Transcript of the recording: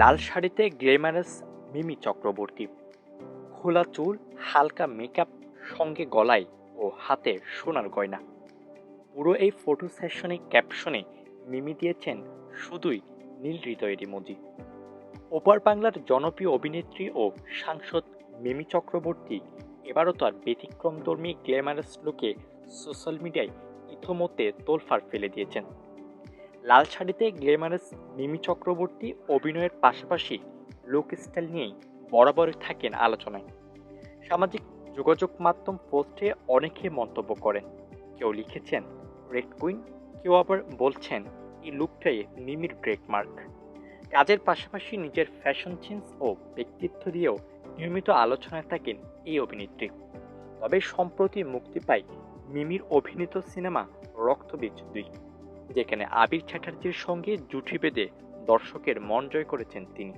লাল শাড়িতে গ্লেমারাস মিমি চক্রবর্তী। খোলা চুল, হালকা মেকআপ সঙ্গে গলায় ও হাতে সোনার গয়না। পুরো এই ফটো সেশনে ক্যাপশনে মিমি দিয়েছেন শুধুই নীল হৃদয়ের ইমোজি ওপার বাংলার জনপ্রিয় অভিনেত্রী ও সাংসদ মিমি চক্রবর্তী এবারও তার ব্যতিক্রমধর্মী গ্ল্যামারাস লুকে সোশ্যাল মিডিয়ায় ইতোমধ্যে তোলফাড় ফেলে দিয়েছেন। লাল শাড়িতে গ্ল্যামারাস মিমি চক্রবর্তী অভিনয়ের পাশাপাশি লুক স্টাইল নিয়েই বরাবরই থাকেন আলোচনায়। সামাজিক যোগাযোগ মাধ্যম পোস্টে অনেকে মন্তব্য করেন, কেউ লিখেছেন রেড কুইন কেউ আবার বলছেন, এই লুকটাই মিমির ব্রেকমার্ক কাজের পাশাপাশি নিজের ফ্যাশন সেন্স ও ব্যক্তিত্ব দিয়েও নিয়মিত আলোচনায় থাকেন এই অভিনেত্রী। তবে সম্প্রতি মুক্তি পায় মিমির অভিনীত সিনেমা রক্তবীজ দুই। যেখানে আবির চ্যাটার্জির সঙ্গে জুটি বেঁধে দর্শকের মন জয় করেছেন তিনি।